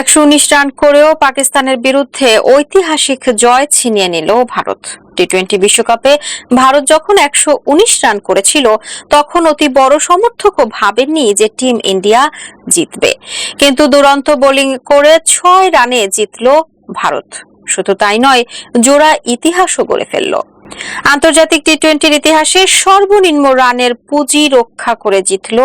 একশো উনিশ রান করেও পাকিস্তানের বিরুদ্ধে ঐতিহাসিক জয় ছিনিয়ে নিল ভারত। টি টোয়েন্টি বিশ্বকাপে ভারত যখন একশো উনিশ রান করেছিল, তখন অতি বড় সমর্থকও ভাবেননি যে টিম ইন্ডিয়া জিতবে। কিন্তু দুরন্ত বোলিং করে ছয় রানে জিতল ভারত। শুধু তাই নয়, জোড়া ইতিহাসও গড়ে ফেলল। আন্তর্জাতিক টি টোয়েন্টির ইতিহাসে সর্বনিম্ন রানের পুঁজি রক্ষা করে জিতল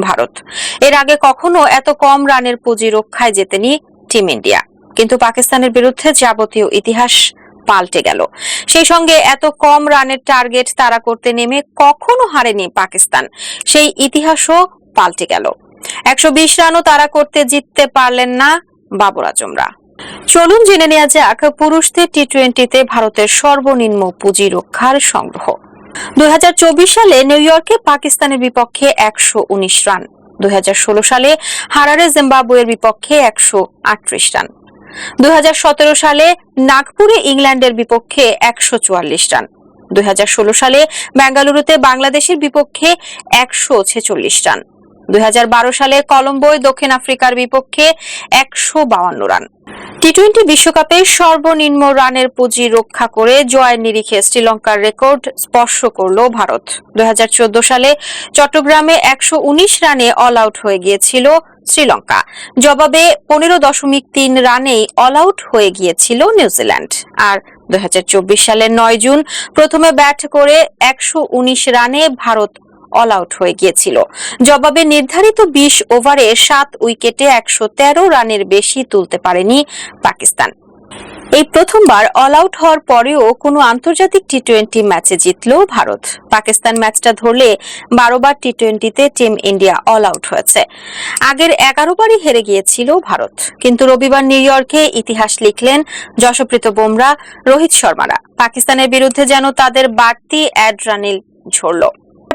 ভারত। এর আগে কখনো এত কম রানের পুঁজি রক্ষায় জেতেনি টিম ইন্ডিয়া। কিন্তু পাকিস্তানের বিরুদ্ধে যাবতীয় ইতিহাস পাল্টে গেল। সেই সঙ্গে এত কম রানের টার্গেট তারা করতে নেমে কখনো হারেনি পাকিস্তান। সেই ইতিহাসও পাল্টে গেল। একশো বিশ রানও তারা করতে জিততে পারলেন না বাবর আজমরা। চলুন জেনে নেওয়া যাক পুরুষদের টি টোয়েন্টিতে ভারতের সর্বনিম্ন পুঁজি রক্ষার সংগ্রহ। দুই হাজার চব্বিশ সালে নিউ ইয়র্কে পাকিস্তানের বিপক্ষে একশো উনিশ রান। দুই হাজার ষোলো সালে হারারে জিম্বাবুয়ের বিপক্ষে একশো আটত্রিশ রান। দুই হাজার সতেরো সালে নাগপুরে ইংল্যান্ডের বিপক্ষে একশো চুয়াল্লিশ রান। দুই হাজার ষোলো সালে বেঙ্গালুরুতে বাংলাদেশের বিপক্ষে একশো ছেচল্লিশ রান। দুই হাজার বারো সালে কলম্বোয় দক্ষিণ আফ্রিকার বিপক্ষে একশো রান। টি টোয়েন্টি বিশ্বকাপে সর্বনিম্ন রানের পুঁজি রক্ষা করে জয়ের নিরিখে শ্রীলঙ্কার রেকর্ড স্পর্শ করল ভারত। দু হাজার চোদ্দ সালে চট্টগ্রামে একশো উনিশ রানে অল আউট হয়ে গিয়েছিল শ্রীলঙ্কা। জবাবে পনেরো দশমিক তিন রানেই অল আউট হয়ে গিয়েছিল নিউজিল্যান্ড। আর দুই সালের নয় জুন প্রথমে ব্যাট করে একশো উনিশ রানে ভারত অল আউট হয়ে গিয়েছিল। জবাবে নির্ধারিত বিশ ওভারে সাত উইকেটে একশো তেরো রানের বেশি তুলতে পারেনি পাকিস্তান। এই প্রথমবার অল আউট হওয়ার পরেও কোনো আন্তর্জাতিক টি টোয়েন্টি ম্যাচে জিতল ভারত। পাকিস্তান ম্যাচটা ধরলে বারোবার টি টোয়েন্টিতে টিম ইন্ডিয়া অল আউট হয়েছে। আগের এগারোবারই হেরে গিয়েছিল ভারত। কিন্তু রবিবার নিউ ইয়র্কে ইতিহাস লিখলেন যশপ্রীত বুমরা, রোহিত শর্মারা। পাকিস্তানের বিরুদ্ধে যেন তাদের বাড়তি অ্যাড অ্যাড্রানিল ঝরল।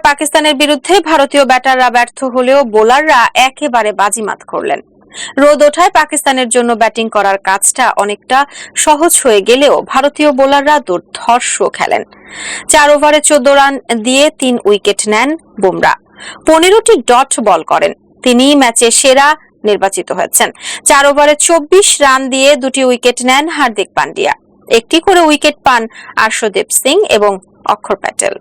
পাকিস্তানের বিরুদ্ধে ভারতীয় ব্যাটাররা ব্যর্থ হলেও বোলাররা একেবারে বাজিমাত করলেন। রোদ ওঠায় পাকিস্তানের জন্য ব্যাটিং করার কাজটা অনেকটা সহজ হয়ে গেলেও ভারতীয় বোলাররা দুর্ধর্ষ খেলেন। চার ওভারে চোদ্দ রান দিয়ে তিন উইকেট নেন বুমরা। পনেরোটি ডট বল করেন। তিনি ম্যাচে সেরা নির্বাচিত হয়েছেন। চার ওভারে চব্বিশ রান দিয়ে দুটি উইকেট নেন হার্দিক পান্ডিয়া। একটি করে উইকেট পান আর্শদীপ সিং এবং অক্ষর প্যাটেল।